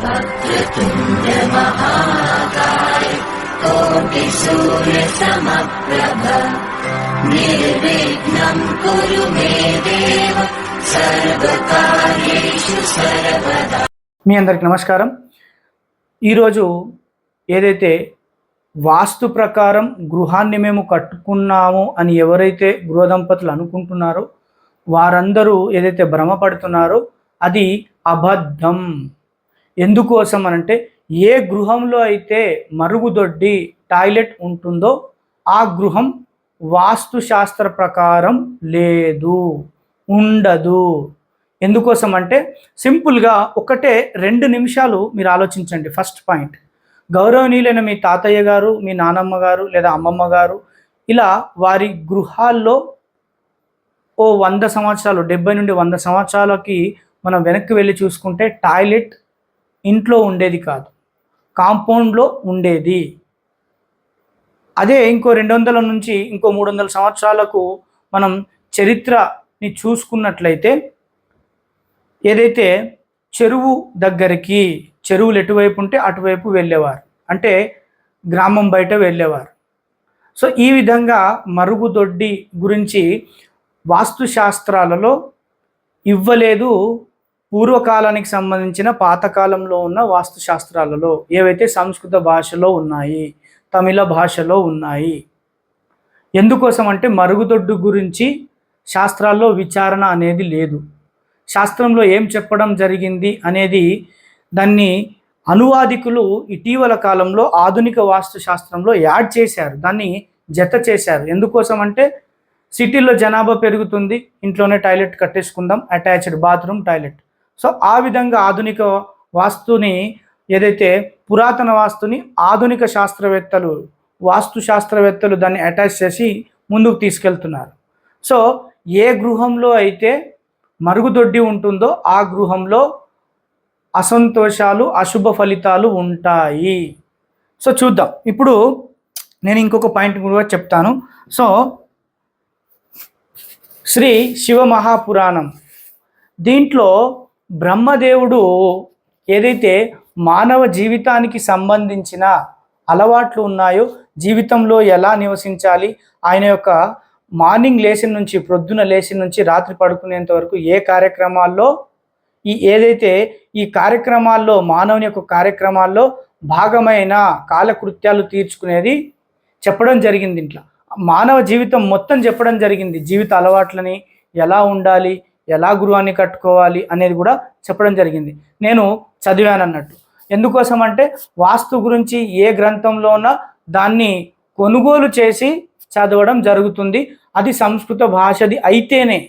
वक्रतुण्ड महाकाय कोटिसूर्यसमप्रभ निर्विघ्नम् कुरु मे देव सर्वकार्येषु सर्वदा మీ అందరికి నమస్కారం ఈరోజు ఏదైతే వాస్తు ప్రకారం గృహాన్ని మేము కట్టుకున్నాము అని ఎవరైతే గృహ దంపతులు అనుకుంటున్నారో వారందరూ ఏదైతే భ్రమపడుతున్నారో అది అబద్ధం ఎందుకోసం అనంటే ఏ గృహంలో అయితే మరుగుదొడ్డి టాయిలెట్ ఉంటుందో ఆ గృహం వాస్తు శాస్త్ర ప్రకారం లేదు ఉండదు. ఎందుకోసం అంటే సింపుల్గా ఒకటే రెండు నిమిషాలు మీరు ఆలోచించండి. ఫస్ట్ పాయింట్ గౌరవనీయులైన మీ తాతయ్య గారు మీ నానమ్మ గారు లేదా అమ్మమ్మ గారు ఇలా వారి గృహాల్లో ఓ వంద సంవత్సరాలు డెబ్బై నుండి వంద సంవత్సరాలకి మనం వెనక్కి వెళ్ళి చూసుకుంటే టాయిలెట్ ఇంట్లో ఉండేది కాదు. కాంపౌండ్లో ఉండేది. అదే ఇంకో రెండు వందల నుంచి ఇంకో మూడు వందల సంవత్సరాలకు మనం చరిత్రని చూసుకున్నట్లయితే ఏదైతే చెరువు దగ్గరికి చెరువులు ఎటువైపు ఉంటే అటువైపు వెళ్ళేవారు. అంటే గ్రామం బయట వెళ్ళేవారు. సో ఈ విధంగా మరుగుదొడ్డి గురించి వాస్తుశాస్త్రాలలో ఇవ్వలేదు పూర్వకాలానికి సంబంధించిన పాతకాలంలో ఉన్న వాస్తుశాస్త్రాలలో ఏవైతే సంస్కృత భాషలో ఉన్నాయి తమిళ భాషలో ఉన్నాయి ఎందుకోసం అంటే మరుగుదొడ్డు గురించి శాస్త్రాల్లో విచారణ అనేది లేదు. శాస్త్రంలో ఏం చెప్పడం జరిగింది అనేది దాన్ని అనువాదికులు ఇటీవల కాలంలో ఆధునిక వాస్తు శాస్త్రంలో యాడ్ చేశారు దాన్ని జత చేశారు. ఎందుకోసం అంటే సిటీలో జనాభా పెరుగుతుంది ఇంట్లోనే టాయిలెట్ కట్టేసుకుందాం అటాచ్డ్ బాత్రూమ్ టాయిలెట్. సో ఆ విధంగా ఆధునిక వాస్తుని ఏదైతే పురాతన వాస్తుని ఆధునిక శాస్త్రవేత్తలు వాస్తు శాస్త్రవేత్తలు దాన్ని అటాచ్ చేసి ముందుకు తీసుకెళ్తున్నారు. సో ఏ గృహంలో అయితే మరుగుదొడ్డి ఉంటుందో ఆ గృహంలో అసంతోషాలు అశుభ ఫలితాలు ఉంటాయి. సో చూద్దాం. ఇప్పుడు నేను ఇంకొక పాయింట్ కూడా చెప్తాను. సో శ్రీ శివ మహాపురాణం. దీంట్లో బ్రహ్మదేవుడు ఏదైతే మానవ జీవితానికి సంబంధించిన అలవాట్లు ఉన్నాయో జీవితంలో ఎలా నివసించాలి ఆయన యొక్క మార్నింగ్ లేచిన నుంచి ప్రొద్దున లేచిన నుంచి రాత్రి పడుకునేంత వరకు ఏ కార్యక్రమాల్లో ఈ ఏదైతే ఈ కార్యక్రమాల్లో మానవుని యొక్క కార్యక్రమాల్లో భాగమైన కాలకృత్యాలు తీర్చుకునేది చెప్పడం జరిగింది ఇంట్లో. మానవ జీవితం మొత్తం చెప్పడం జరిగింది. జీవిత అలవాట్లని ఎలా ఉండాలి ఎలా గృహాన్ని కట్టుకోవాలి అనేది కూడా చెప్పడం జరిగింది. నేను చదివాను అన్నట్టు ఎందుకోసం అంటే వాస్తు గురించి ఏ గ్రంథంలో ఉన్నా దాన్ని కొనుగోలు చేసి చదవడం జరుగుతుంది. అది సంస్కృత భాషది అయితేనే.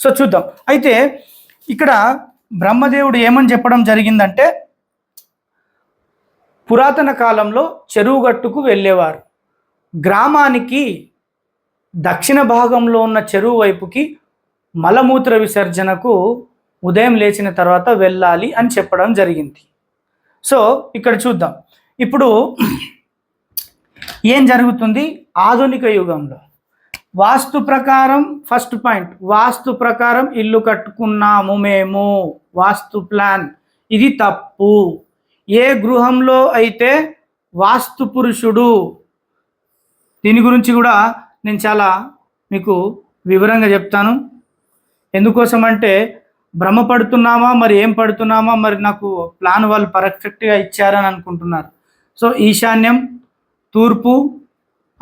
సో చూద్దాం. అయితే ఇక్కడ బ్రహ్మదేవుడు ఏమని చెప్పడం జరిగిందంటే పురాతన కాలంలో చెరువు గట్టుకు వెళ్ళేవారు. గ్రామానికి దక్షిణ భాగంలో ఉన్న చెరువు వైపుకి మలమూత్ర విసర్జనకు ఉదయం లేచిన తర్వాత వెళ్ళాలి అని చెప్పడం జరిగింది. సో ఇక్కడ చూద్దాం. ఇప్పుడు ఏం జరుగుతుంది? ఆధునిక యుగంలో వాస్తు ప్రకారం ఫస్ట్ పాయింట్ వాస్తు ప్రకారం ఇల్లు కట్టుకున్నాము మేము. వాస్తు ప్లాన్ ఇది తప్పు. ఏ గృహంలో అయితే వాస్తు పురుషుడు దీని గురించి కూడా నేను చాలా మీకు వివరంగా చెప్తాను. ఎందుకోసం అంటే భ్రమ పడుతున్నామా మరి ఏం పడుతున్నామా మరి నాకు ప్లాన్ వాళ్ళు పర్ఫెక్ట్గా ఇచ్చారని అనుకుంటున్నారు. సో ఈశాన్యం తూర్పు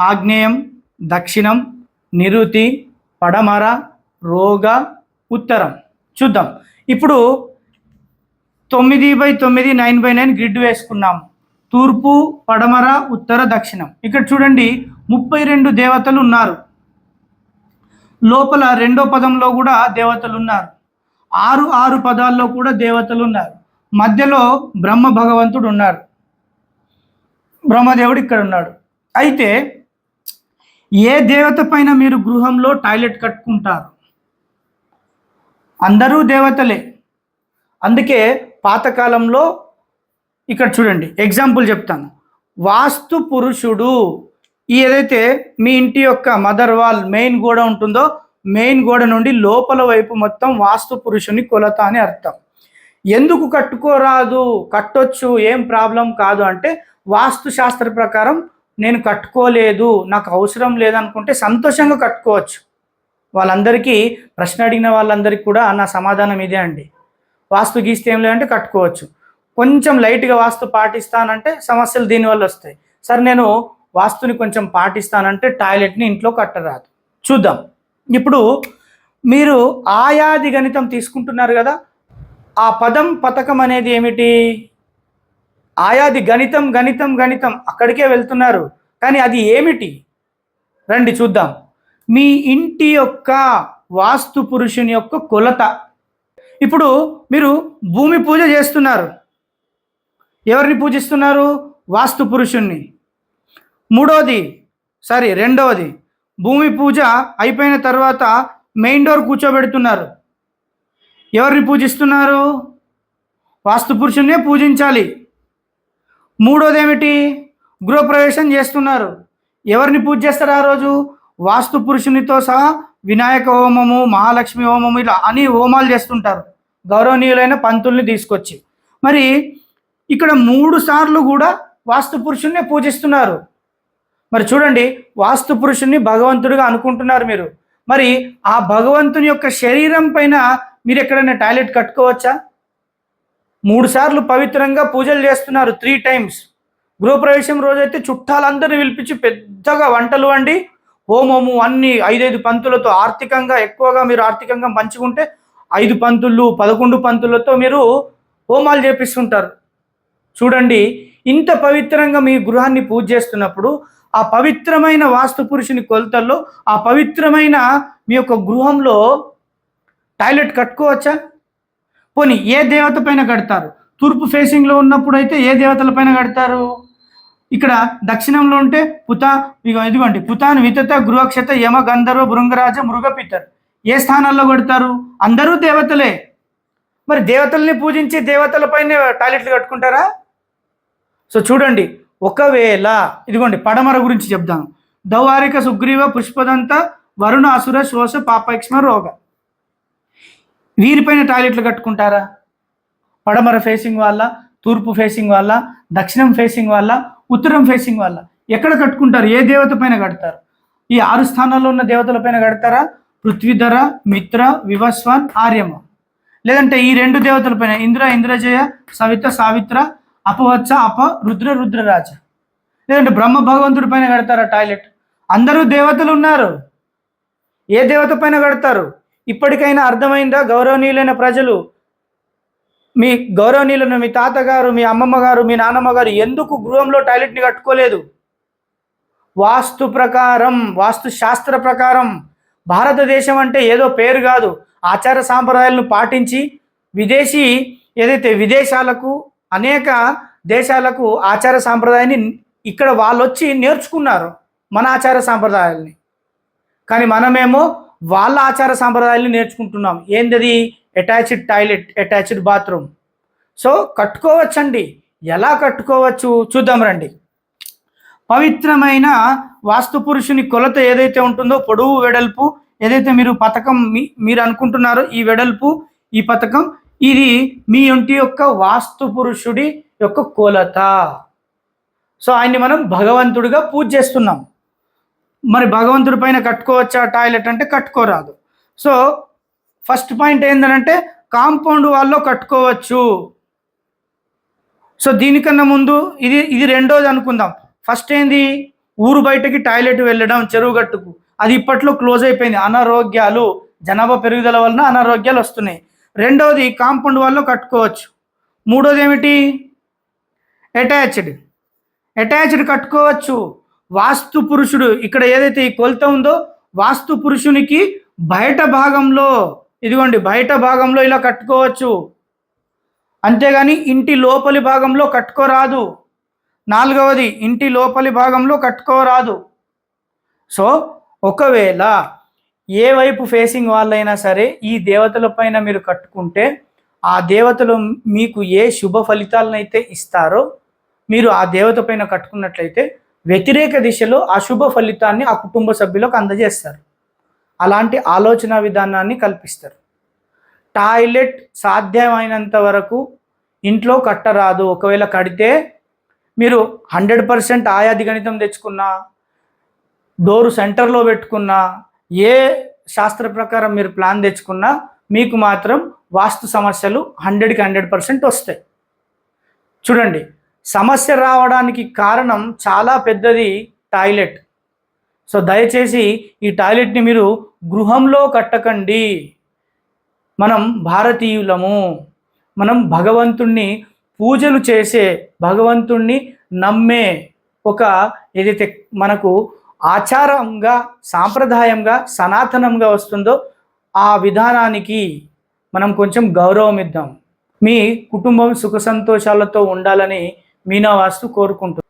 ఆగ్నేయం దక్షిణం నిరుతి పడమర రోగ ఉత్తరం. చూద్దాం. ఇప్పుడు తొమ్మిది బై తొమ్మిది నైన్ బై నైన్ గ్రిడ్ వేసుకున్నాం. తూర్పు పడమర ఉత్తర దక్షిణం. ఇక్కడ చూడండి ముప్పై రెండు దేవతలు ఉన్నారు. లోపల రెండో పదంలో కూడా దేవతలు ఉన్నారు ఆరు ఆరు పదాల్లో కూడా దేవతలు ఉన్నారు మధ్యలో బ్రహ్మ భగవంతుడు ఉన్నారు. బ్రహ్మదేవుడు ఇక్కడ ఉన్నాడు. అయితే ఏ దేవత పైన మీరు గృహంలో టాయిలెట్ కట్టుకుంటారు? అందరూ దేవతలే. అందుకే పాతకాలంలో ఇక్కడ చూడండి ఎగ్జాంపుల్ చెప్తాను. వాస్తు పురుషుడు. ఈ ఏదైతే మీ ఇంటి యొక్క మదర్ వాల్ మెయిన్ గోడ ఉంటుందో మెయిన్ గోడ నుండి లోపల వైపు మొత్తం వాస్తు పురుషుని కొలత అని అర్థం. ఎందుకు కట్టుకోరాదు? కట్టొచ్చు ఏం ప్రాబ్లం కాదు అంటే వాస్తు శాస్త్ర ప్రకారం నేను కట్టుకోలేదు నాకు అవసరం లేదనుకుంటే సంతోషంగా కట్టుకోవచ్చు. వాళ్ళందరికీ ప్రశ్న అడిగిన వాళ్ళందరికీ కూడా నా సమాధానం ఇదే అండి. వాస్తు గీస్తే ఏం లేదంటే కట్టుకోవచ్చు. కొంచెం లైట్గా వాస్తు పాటిస్తానంటే సమస్యలు దీనివల్ల వస్తాయి. సరే నేను వాస్తుని కొంచెం పాటిస్తానంటే టాయిలెట్ని ఇంట్లో కట్టరాదు. చూద్దాం. ఇప్పుడు మీరు ఆయాది గణితం తీసుకుంటున్నారు కదా ఆ పదం పథకం అనేది ఏమిటి? ఆయాది గణితం గణితం గణితం అక్కడికే వెళ్తున్నారు కానీ అది ఏమిటి? రండి చూద్దాం. మీ ఇంటి యొక్క వాస్తు పురుషుని యొక్క కొలత. ఇప్పుడు మీరు భూమి పూజ చేస్తున్నారు. ఎవరిని పూజిస్తున్నారు? వాస్తు పురుషుణ్ణి. మూడవది సారీ రెండవది. భూమి పూజ అయిపోయిన తర్వాత మెయిన్ డోర్ కూర్చోబెడుతున్నారు. ఎవరిని పూజిస్తున్నారు? వాస్తు పురుషున్నే పూజించాలి. మూడోది ఏమిటి గృహప్రవేశం చేస్తున్నారు. ఎవరిని పూజ చేస్తారు ఆ రోజు? వాస్తు పురుషునితో సహా వినాయక హోమము మహాలక్ష్మి హోమము ఇలా అని హోమాలు చేస్తుంటారు. గౌరవనీయులైన పంతుల్ని తీసుకొచ్చి. మరి ఇక్కడ మూడు సార్లు కూడా వాస్తు పురుషున్నే పూజిస్తున్నారు. మరి చూడండి వాస్తు పురుషుణ్ణి భగవంతుడిగా అనుకుంటున్నారు మీరు. మరి ఆ భగవంతుని యొక్క శరీరం పైన మీరు ఎక్కడైనా టాయిలెట్ కట్టుకోవచ్చా? మూడు సార్లు పవిత్రంగా పూజలు చేస్తున్నారు త్రీ టైమ్స్ గృహప్రవేశం రోజైతే చుట్టాలందరినీ పిలిపించి పెద్దగా వంటలు వండి హోమము అన్ని ఐదైదు పంతులతో ఆర్థికంగా ఎక్కువగా మీరు ఆర్థికంగా పంచుకుంటే ఐదు పంతులు పదకొండు పంతులతో మీరు హోమాలు చేపిస్తుంటారు. చూడండి ఇంత పవిత్రంగా మీ గృహాన్ని పూజ చేస్తున్నప్పుడు ఆ పవిత్రమైన వాస్తు పురుషుని కొలతల్లో ఆ పవిత్రమైన మీ యొక్క గృహంలో టాయిలెట్ కట్టుకోవచ్చా? పోనీ ఏ దేవత పైన కడతారు? తూర్పు ఫేసింగ్లో ఉన్నప్పుడు అయితే ఏ దేవతల పైన కడతారు? ఇక్కడ దక్షిణంలో ఉంటే పుత ఇదిగోండి పుతాన్ వితత గృహక్షత యమ గంధర్వ భృంగరాజ మృగపితర్. ఏ స్థానాల్లో కొడతారు? అందరూ దేవతలే. మరి దేవతల్ని పూజించి దేవతలపైనే టాయిలెట్లు కట్టుకుంటారా? సో చూడండి ఒకవేళ ఇదిగోండి పడమర గురించి చెప్దాం. దౌవారిక సుగ్రీవ పుష్పదంత వరుణ అసుర శోష పాపక్ష్మ రోగ. వీరిపైన టాయిలెట్లు కట్టుకుంటారా? పడమర ఫేసింగ్ వాళ్ళ తూర్పు ఫేసింగ్ వాళ్ళ దక్షిణం ఫేసింగ్ వాళ్ళ ఉత్తరం ఫేసింగ్ వాళ్ళ. ఎక్కడ కట్టుకుంటారు? ఏ దేవత పైన కడతారు? ఈ ఆరు స్థానాల్లో ఉన్న దేవతల పైన కడతారా? పృథ్వీధర మిత్ర వివస్వాన్ ఆర్యమ. లేదంటే ఈ రెండు దేవతల పైన ఇంద్ర ఇంద్రజయ సవిత సావిత్ర అపవత్స అప రుద్ర రుద్రరాజ. లేదంటే బ్రహ్మ భగవంతుడి పైన కడతారా టాయిలెట్? అందరూ దేవతలు ఉన్నారు. ఏ దేవత పైన కడతారు? ఇప్పటికైనా అర్థమైందా? గౌరవనీయులైన ప్రజలు మీ గౌరవనీయులను మీ తాతగారు మీ అమ్మమ్మ గారు మీ నాన్నమ్మ గారు ఎందుకు గృహంలో టాయిలెట్ని కట్టుకోలేదు? వాస్తు ప్రకారం వాస్తు శాస్త్ర ప్రకారం భారతదేశం అంటే ఏదో పేరు కాదు. ఆచార సాంప్రదాయాలను పాటించి విదేశీ ఏదైతే విదేశాలకు అనేక దేశాలకు ఆచార సాంప్రదాయాన్ని ఇక్కడ వాళ్ళు వచ్చి నేర్చుకున్నారు మన ఆచార సాంప్రదాయాల్ని. కానీ మనమేమో వాళ్ళ ఆచార సాంప్రదాయాల్ని నేర్చుకుంటున్నాం. ఏంటది attached toilet attached bathroom so కట్టుకోవచ్చండి. ఎలా కట్టుకోవచ్చు? చూద్దాం రండి. పవిత్రమైన వాస్తు పురుషుని కొలత ఏదైతే ఉంటుందో పొడవు వెడల్పు ఏదైతే మీరు పథకం మీ మీరు అనుకుంటున్నారో ఈ వెడల్పు ఈ పథకం ఇది మీ ఇంటి యొక్క వాస్తు పురుషుడి యొక్క కొలత. సో ఆయన్ని మనం భగవంతుడిగా పూజ చేస్తున్నాం. మరి భగవంతుడి పైన కట్టుకోవచ్చా? టాయిలెట్ అంటే కట్టుకోరాదు. సో ఫస్ట్ పాయింట్ ఏంటంటే కాంపౌండ్ వాళ్ళలో కట్టుకోవచ్చు. సో దీనికన్నా ముందు ఇది ఇది రెండోది అనుకుందాం. ఫస్ట్ ఏంది? ఊరు బయటకి టాయిలెట్ వెళ్ళడం చెరువు గట్టుకు. అది ఇప్పట్లో క్లోజ్ అయిపోయింది. అనారోగ్యాలు జనాభా పెరుగుదల వలన అనారోగ్యాలు వస్తున్నాయి. రెండవది కాంపౌండ్ వాళ్ళు కట్టుకోవచ్చు. మూడోది ఏమిటి? అటాచ్డ్. అటాచ్డ్ కట్టుకోవచ్చు. వాస్తు పురుషుడు ఇక్కడ ఏదైతే ఈ కొలత ఉందో వాస్తు పురుషునికి బయట భాగంలో ఇదిగోండి బయట భాగంలో ఇలా కట్టుకోవచ్చు. అంతేగాని ఇంటి లోపలి భాగంలో కట్టుకోరాదు. నాలుగవది ఇంటి లోపలి భాగంలో కట్టుకోరాదు. సో ఒకవేళ ఏ వైపు ఫేసింగ్ వాళ్ళైనా సరే ఈ దేవతల పైన మీరు కట్టుకుంటే ఆ దేవతలు మీకు ఏ శుభ ఫలితాలనైతే ఇస్తారో మీరు ఆ దేవత పైన కట్టుకున్నట్లయితే వ్యతిరేక దిశలో అశుభ ఫలితాన్ని ఆ కుటుంబ సభ్యులకు అందజేస్తారు. అలాంటి ఆలోచన విధానాన్ని కల్పిస్తారు. టాయిలెట్ సాధ్యమైనంత వరకు ఇంట్లో కట్టరాదు. ఒకవేళ కడితే మీరు హండ్రెడ్ పర్సెంట్ ఆయాది గణితం తెచ్చుకున్నా డోరు సెంటర్లో పెట్టుకున్నా ఏ శాస్త్ర ప్రకారం మీరు ప్లాన్ తెచ్చుకున్నా మీకు మాత్రం వాస్తు సమస్యలు హండ్రెడ్కి హండ్రెడ్ పర్సెంట్ వస్తాయి. చూడండి సమస్య రావడానికి కారణం చాలా పెద్దది టాయిలెట్. సో దయచేసి ఈ టాయిలెట్ని మీరు గృహంలో కట్టకండి. మనం భారతీయులము. మనం భగవంతుణ్ణి పూజలు చేసే భగవంతుణ్ణి నమ్మే ఒక ఏదైతే మనకు ఆచారంగా సాంప్రదాయంగా సనాతనంగా వస్తుందో ఆ విధానానికి మనం కొంచెం గౌరవం ఇద్దాం మీ కుటుంబం సుఖ సంతోషాలతో ఉండాలని మీనా వాస్తు కోరుకుంటుంది